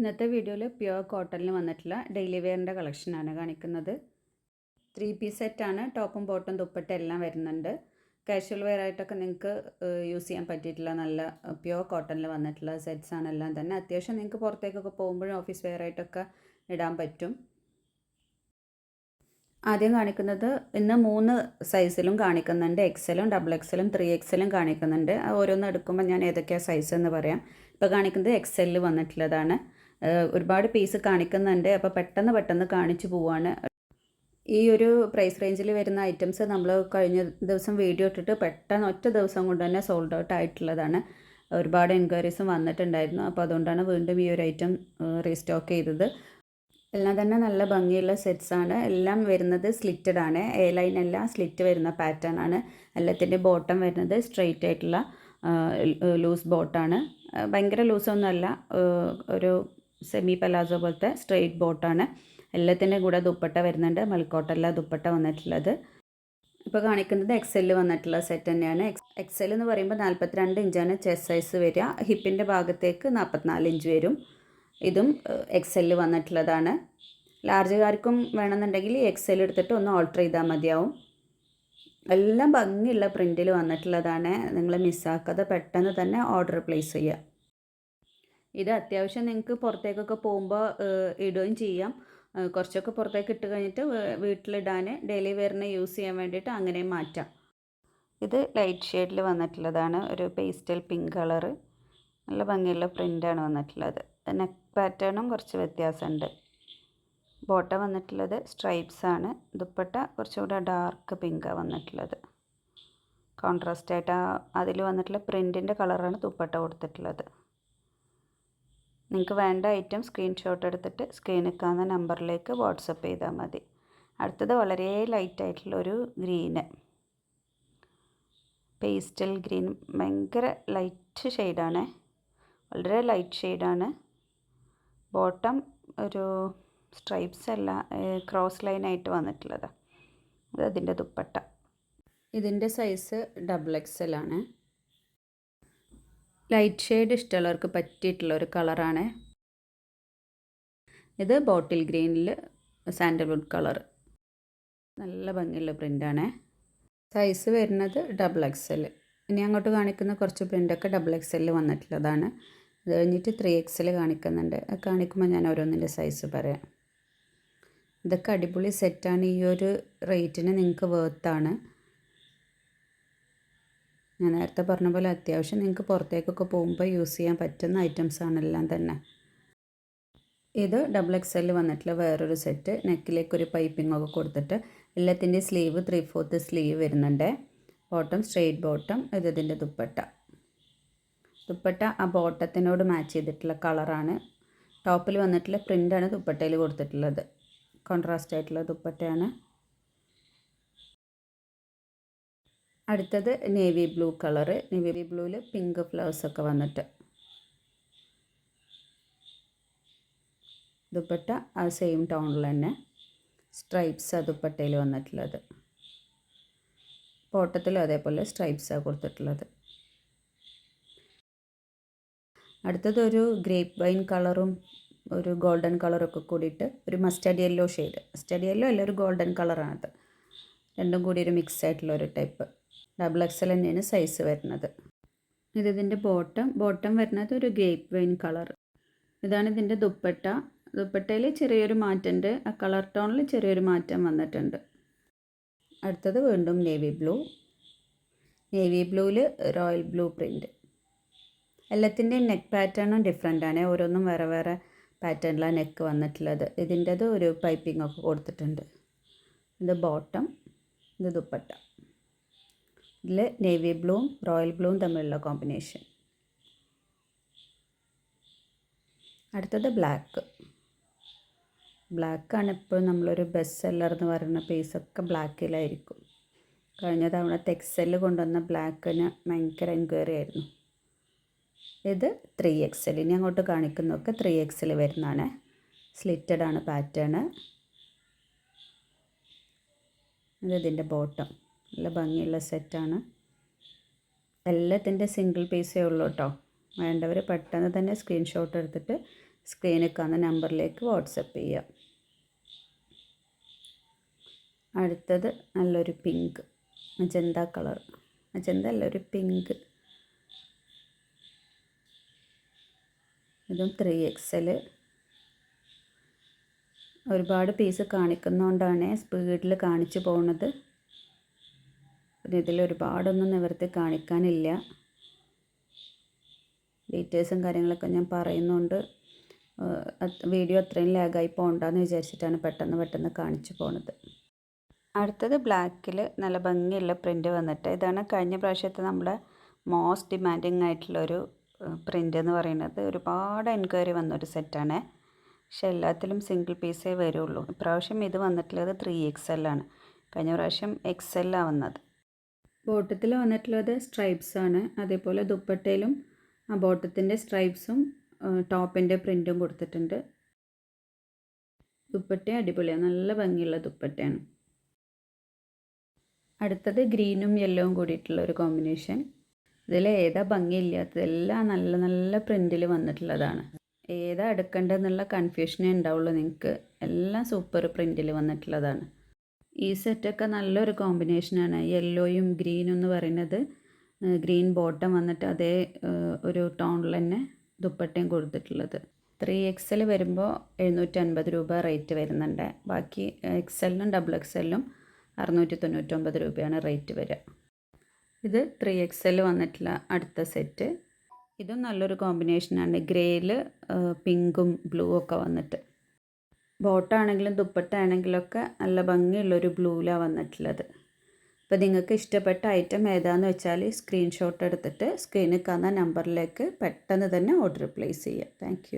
ഇന്നത്തെ വീഡിയോയിൽ പ്യുവർ കോട്ടണിൽ വന്നിട്ടുള്ള ഡെയിലി വെയറിന്റെ കളക്ഷനാണ് കാണിക്കുന്നത്. ത്രീ പീസ് സെറ്റാണ് ടോപ്പും ബോട്ടും ദുപ്പട്ട എല്ലാം വരുന്നുണ്ട്. കാഷ്വൽ വെയർ ആയിട്ടൊക്കെ നിങ്ങൾക്ക് യൂസ് ചെയ്യാൻ പറ്റിയിട്ടുള്ള നല്ല പ്യുവർ കോട്ടണിൽ വന്നിട്ടുള്ള സെറ്റ്സ് ആണ് എല്ലാം തന്നെ. അത്യാവശ്യം നിങ്ങൾക്ക് പുറത്തേക്കൊക്കെ പോകുമ്പോഴും ഓഫീസ് വെയർ ആയിട്ടൊക്കെ ഇടാൻ പറ്റും. ആദ്യം കാണിക്കുന്നത് ഇന്ന് മൂന്ന് സൈസിലും കാണിക്കുന്നുണ്ട്. എക്സലും ഡബിൾ എക്സലും ത്രീ എക്സലും കാണിക്കുന്നുണ്ട്. ഓരോന്ന് എടുക്കുമ്പോൾ ഞാൻ ഏതൊക്കെയാണ് സൈസ് എന്ന് പറയാം. ഇപ്പോൾ കാണിക്കുന്നത് എക്സലിൽ വന്നിട്ടുള്ളതാണ്. ഒരുപാട് പീസ് കാണിക്കുന്നുണ്ട്. അപ്പോൾ പെട്ടെന്ന് പെട്ടെന്ന് കാണിച്ചു പോവാണ്. ഈ ഒരു പ്രൈസ് റേഞ്ചിൽ വരുന്ന ഐറ്റംസ് നമ്മൾ കഴിഞ്ഞ ദിവസം വീഡിയോ ഇട്ടിട്ട് പെട്ടെന്ന് ഒറ്റ ദിവസം കൊണ്ട് തന്നെ സോൾഡ് ഔട്ട് ആയിട്ടുള്ളതാണ്. ഒരുപാട് എൻക്വയറീസും വന്നിട്ടുണ്ടായിരുന്നു. അപ്പോൾ അതുകൊണ്ടാണ് വീണ്ടും ഈ ഒരു ഐറ്റം റീസ്റ്റോക്ക് ചെയ്തത്. എല്ലാം തന്നെ നല്ല ഭംഗിയുള്ള സെറ്റ്സ് ആണ്. എല്ലാം വരുന്നത് സ്ലിറ്റഡ് ആണ്. എ ലൈൻ എല്ലാം സ്ലിറ്റ് വരുന്ന പാറ്റേൺ ആണ്. എല്ലാത്തിന്റെ ബോട്ടം വരുന്നത് സ്ട്രെയിറ്റ് ആയിട്ടുള്ള ലൂസ് ബോട്ടാണ് ഭയങ്കര ലൂസൊന്നുമല്ല ഒരു സെമി പലാസോ പോലത്തെ സ്ട്രെയിറ്റ് ബോട്ടാണ് എല്ലാത്തിന്റെ കൂടെ ദുപ്പട്ട വരുന്നുണ്ട്. മൽക്കോട്ടല്ല ദുപ്പട്ട വന്നിട്ടുള്ളത്. ഇപ്പോൾ കാണിക്കുന്നത് എക്സെൽ വന്നിട്ടുള്ള സെറ്റ് തന്നെയാണ്. എക്സ് എക്സെൽ എന്ന് പറയുമ്പോൾ നാൽപ്പത്തിരണ്ട് ഇഞ്ചാണ് ചെസ്റ്റ് സൈസ് വരിക. ഹിപ്പിന്റെ ഭാഗത്തേക്ക് നാൽപ്പത്തിനാല് ഇഞ്ച് വരും. ഇതും എക്സെൽ വന്നിട്ടുള്ളതാണ്. ലാർജുകാർക്കും വേണമെന്നുണ്ടെങ്കിൽ ഈ എക്സെൽ എടുത്തിട്ട് ഒന്ന് ഓൾട്ടർ ചെയ്താൽ മതിയാവും. എല്ലാം ഭംഗിയുള്ള പ്രിന്റിൽ വന്നിട്ടുള്ളതാണ്. നിങ്ങൾ മിസ്സാക്കാതെ പെട്ടെന്ന് തന്നെ ഓർഡർ പ്ലേസ് ചെയ്യുക. ഇത് അത്യാവശ്യം നിങ്ങൾക്ക് പുറത്തേക്കൊക്കെ പോകുമ്പോൾ ഇടുകയും ചെയ്യാം. കുറച്ചൊക്കെ പുറത്തേക്ക് ഇട്ട് കഴിഞ്ഞിട്ട് വീട്ടിലിടാൻ ഡെയിലി വെയറിന് യൂസ് ചെയ്യാൻ വേണ്ടിയിട്ട് അങ്ങനെ മാറ്റാം. ഇത് ലൈറ്റ് ഷെയ്ഡിൽ വന്നിട്ടുള്ളതാണ്. ഒരു പേസ്റ്റൽ പിങ്ക് കളറ് നല്ല ഭംഗിയുള്ള പ്രിന്റാണ് വന്നിട്ടുള്ളത്. നെക്ക് പാറ്റേണും കുറച്ച് വ്യത്യാസമുണ്ട്. ബോട്ട വന്നിട്ടുള്ളത് സ്ട്രൈപ്സ് ആണ്. ദുപ്പട്ട കുറച്ചുകൂടെ ഡാർക്ക് പിങ്കാണ് വന്നിട്ടുള്ളത്. കോൺട്രാസ്റ്റ് ആയിട്ട് ആ അതിൽ വന്നിട്ടുള്ള പ്രിന്റിന്റെ കളറാണ് ദുപ്പട്ട കൊടുത്തിട്ടുള്ളത്. നിങ്ങൾക്ക് വേണ്ട ഐറ്റം സ്ക്രീൻഷോട്ട് എടുത്തിട്ട് സ്ക്രീനിൽ കാണുന്ന നമ്പറിലേക്ക് വാട്സപ്പ് ചെയ്താൽ മതി. അടുത്തത് വളരെ ലൈറ്റ് ആയിട്ടുള്ള ഒരു ഗ്രീന് പേസ്റ്റൽ ഗ്രീൻ. ഭയങ്കര ലൈറ്റ് ഷെയ്ഡാണ് വളരെ ലൈറ്റ് ഷെയ്ഡാണ് ബോട്ടം ഒരു സ്ട്രൈപ്സ് അല്ല ക്രോസ് ലൈനായിട്ട് വന്നിട്ടുള്ളത്. ഇത് അതിന്റെ ദുപ്പട്ട. ഇതിന്റെ സൈസ് ഡബിൾ എക്സ് എൽ ആണ്. ലൈറ്റ് ഷെയ്ഡ് ഇഷ്ടമുള്ളവർക്ക് പറ്റിയിട്ടുള്ള ഒരു കളറാണ്. ഇത് ബോട്ടിൽ ഗ്രീനിൽ സാൻഡൽവുഡ് കളർ നല്ല ഭംഗിയുള്ള പ്രിന്റാണ് സൈസ് വരുന്നത് ഡബിൾ എക്സ് എൽ ഇനി അങ്ങോട്ട് കാണിക്കുന്ന കുറച്ച് പ്രിന്റൊക്കെ ഡബിൾ എക്സ് എല്ലിൽ വന്നിട്ടുള്ളതാണ്. അത് കഴിഞ്ഞിട്ട് ത്രീ എക്സ് എൽ കാണിക്കുന്നുണ്ട്. കാണിക്കുമ്പോൾ ഞാൻ ഓരോന്നിന്റെ സൈസ് പറയാം. ഇതൊക്കെ അടിപൊളി സെറ്റാണ് ഈ ഒരു റേറ്റിന് നിങ്ങൾക്ക് വേർത്താണ് ഞാൻ നേരത്തെ പറഞ്ഞ പോലെ അത്യാവശ്യം നിങ്ങൾക്ക് പുറത്തേക്കൊക്കെ പോകുമ്പോൾ യൂസ് ചെയ്യാൻ പറ്റുന്ന ഐറ്റംസ് ആണ് എല്ലാം തന്നെ. ഇത് ഡബിൾ എക്സ് എല്ലിൽ വന്നിട്ടുള്ള വേറൊരു സെറ്റ് നെക്കിലേക്ക് ഒരു പൈപ്പിംഗ് ഒക്കെ കൊടുത്തിട്ട് എല്ലാത്തിന്റെ സ്ലീവ് ത്രീ ഫോർത്ത് സ്ലീവ് വരുന്നുണ്ട്. ബോട്ടം സ്ട്രെയിറ്റ് ബോട്ടം ഇത് ഇതിന്റെ ദുപ്പട്ട. ദുപ്പട്ട ആ ബോട്ടത്തിനോട് മാച്ച് ചെയ്തിട്ടുള്ള കളറാണ് ടോപ്പിൽ വന്നിട്ടുള്ള പ്രിന്റാണ് ദുപ്പട്ടയിൽ കൊടുത്തിട്ടുള്ളത്. കോൺട്രാസ്റ്റ് ആയിട്ടുള്ള ദുപ്പട്ടയാണ്. അടുത്തത് നേവി ബ്ലൂ കളറ് നേവി ബ്ലൂവിൽ പിങ്ക് ഫ്ലവേഴ്സ് ഒക്കെ വന്നിട്ട്. ദുപ്പട്ട ആ സെയിം ടൗണിൽ തന്നെ സ്ട്രൈപ്സ് ആ ദുപ്പട്ടയിൽ വന്നിട്ടുള്ളത്. പോട്ടത്തിലും അതേപോലെ സ്ട്രൈപ്സാണ് കൊടുത്തിട്ടുള്ളത്. അടുത്തത് ഒരു ഗ്രേപ്പ് വൈൻ കളറും ഒരു ഗോൾഡൻ കളറൊക്കെ കൂടിയിട്ട് ഒരു mustard yellow shade mustard yellow അല്ല ഒരു ഗോൾഡൻ കളറാണത് രണ്ടും കൂടി ഒരു മിക്സ് ആയിട്ടുള്ള ഒരു ടൈപ്പ് ഡബിൾ എക്സൽ തന്നെയാണ് സൈസ് വരുന്നത്. ഇത് ഇതിന്റെ ബോട്ടം ബോട്ടം വരുന്നത് ഒരു ഗ്രേപ്പ് വൈൻ കളർ ഇതാണ് ഇതിന്റെ ദുപ്പട്ട. ദുപ്പട്ടയിൽ ചെറിയൊരു മാറ്റമുണ്ട്. ആ കളർ ടോണിൽ ചെറിയൊരു മാറ്റം വന്നിട്ടുണ്ട്. അടുത്തത് വീണ്ടും നേവി ബ്ലൂ നേവി ബ്ലൂവിൽ റോയൽ ബ്ലൂ പ്രിന്റ് എല്ലാത്തിന്റെയും നെക്ക് പാറ്റേണും ഡിഫറെന്റ് ആണ്. ഓരോന്നും വേറെ വേറെ പാറ്റേണിലാണ് നെക്ക് വന്നിട്ടുള്ളത്. ഇതിന്റെത് ഒരു പൈപ്പിംഗ് ഒക്കെ കൊടുത്തിട്ടുണ്ട്. ഇത് ബോട്ടം ഇത് ദുപ്പട്ട. ഇതിൽ നേവി ബ്ലൂവും റോയൽ ബ്ലൂവും തമ്മിലുള്ള കോമ്പിനേഷൻ. അടുത്തത് ബ്ലാക്ക്. ബ്ലാക്കാണ് ഇപ്പോൾ നമ്മളൊരു ബെസ്റ്റ് സെല്ലർ എന്ന് പറയുന്ന പീസൊക്കെ ബ്ലാക്കിലായിരിക്കും. കഴിഞ്ഞ തവണ ടെക്സെൽ കൊണ്ടുവന്ന ബ്ലാക്കിന് ഭയങ്കര എൻക്വയറി ആയിരുന്നു. ഇത് ത്രീ എക്സൽ ഇനി അങ്ങോട്ട് കാണിക്കുന്നതൊക്കെ ത്രീ എക്സൽ വരുന്നതാണ്. സ്ലിറ്റഡ് ആണ് പാറ്റേൺ ഇത് ഇതിന്റെ ബോട്ടം നല്ല ഭംഗിയുള്ള സെറ്റാണ്. എല്ലാത്തിന്റെ സിംഗിൾ പീസേ ഉള്ളൂ കേട്ടോ വേണ്ടവർ പെട്ടെന്ന് തന്നെ സ്ക്രീൻഷോട്ട് എടുത്തിട്ട് സ്ക്രീനിൽ കാണുന്ന നമ്പറിലേക്ക് വാട്സപ്പ് ചെയ്യുക അടുത്തത് നല്ലൊരു പിങ്ക് മജന്ത കളർ. മജന്ത അല്ല ഒരു പിങ്ക്. ഇതും ത്രീ എക്സൽ ഒരുപാട് പീസ് കാണിക്കുന്നതുകൊണ്ടാണ് സ്പീഡിൽ കാണിച്ചു പോകുന്നത് പിന്നെ ഇതിൽ ഒരുപാടൊന്നും നിവർത്തി കാണിക്കാനില്ല. ഡീറ്റെയിൽസും കാര്യങ്ങളൊക്കെ ഞാൻ പറയുന്നുണ്ട്. വീഡിയോ അത്രയും ലാഗായി പോകണ്ടെന്ന് വിചാരിച്ചിട്ടാണ് പെട്ടെന്ന് പെട്ടെന്ന് കാണിച്ചു പോണത്. അടുത്തത് ബ്ലാക്കിൽ നല്ല ഭംഗിയുള്ള പ്രിന്റ് വന്നിട്ട് ഇതാണ് കഴിഞ്ഞ പ്രാവശ്യത്തെ നമ്മുടെ മോസ്റ്റ് ഡിമാൻഡിങ് ആയിട്ടുള്ളൊരു പ്രിന്റ് എന്ന് പറയുന്നത്. ഒരുപാട് എൻക്വയറി വന്ന ഒരു സെറ്റാണ്. പക്ഷെ എല്ലാത്തിലും സിംഗിൾ പീസേ വരുള്ളൂ. ഇപ്രാവശ്യം ഇത് വന്നിട്ടുള്ളത് ത്രീ എക്സ് ആണ്. കഴിഞ്ഞ പ്രാവശ്യം എക്സ് എല്ലാണ് വന്നത്. ബോട്ടത്തിൽ വന്നിട്ടുള്ളത് സ്ട്രൈപ്സ് ആണ്. അതേപോലെ ദുപ്പട്ടയിലും ആ ബോട്ടത്തിന്റെ സ്ട്രൈപ്സും ടോപ്പിന്റെ പ്രിന്റും കൊടുത്തിട്ടുണ്ട്. ദുപ്പട്ട അടിപൊളിയാണ് നല്ല ഭംഗിയുള്ള ദുപ്പട്ടയാണ്. അടുത്തത് ഗ്രീനും യെല്ലോവും കൂടിയിട്ടുള്ള ഒരു കോമ്പിനേഷൻ ഇതിൽ ഏതാ ഭംഗിയില്ലാത്തത്? നല്ല നല്ല പ്രിന്റിൽ വന്നിട്ടുള്ളതാണ്. ഏതാ എടുക്കേണ്ടതെന്നുള്ള കൺഫ്യൂഷനേ ഉണ്ടാവുള്ളൂ നിങ്ങൾക്ക് എല്ലാം സൂപ്പർ പ്രിന്റിൽ വന്നിട്ടുള്ളതാണ്. ഈ സെറ്റൊക്കെ നല്ലൊരു കോമ്പിനേഷനാണ്. യെല്ലോയും ഗ്രീനും എന്ന് പറയുന്നത്. ഗ്രീൻ ബോട്ടം വന്നിട്ട് അതേ ഒരു ടോണിൽ തന്നെ ദുപ്പട്ടയും കൊടുത്തിട്ടുള്ളത്. ത്രീ എക്സൽ വരുമ്പോൾ എഴുന്നൂറ്റൻപത് രൂപ റേറ്റ് വരുന്നുണ്ട്. ബാക്കി എക്സലിനും ഡബിൾ എക്സലിനും അറുന്നൂറ്റി തൊണ്ണൂറ്റൊമ്പത് രൂപയാണ് റേറ്റ് വരിക. ഇത് ത്രീ എക്സൽ വന്നിട്ടുള്ള അടുത്ത സെറ്റ്. ഇതും നല്ലൊരു കോമ്പിനേഷനാണ്. ഗ്രേയിൽ പിങ്കും ബ്ലൂ ഒക്കെ വന്നിട്ട്. ബോട്ടാണെങ്കിലും ദുപ്പട്ട ആണെങ്കിലൊക്കെ നല്ല ഭംഗിയുള്ളൊരു ബ്ലൂലാണ് വന്നിട്ടുള്ളത്. അപ്പോൾ നിങ്ങൾക്ക് ഇഷ്ടപ്പെട്ട ഐറ്റം ഏതാന്ന് വെച്ചാൽ സ്ക്രീൻഷോട്ട് എടുത്തിട്ട് സ്ക്രീനിൽ കാണുന്ന നമ്പറിലേക്ക് പെട്ടെന്ന് തന്നെ ഓർഡർ പ്ലേസ് ചെയ്യാം. താങ്ക്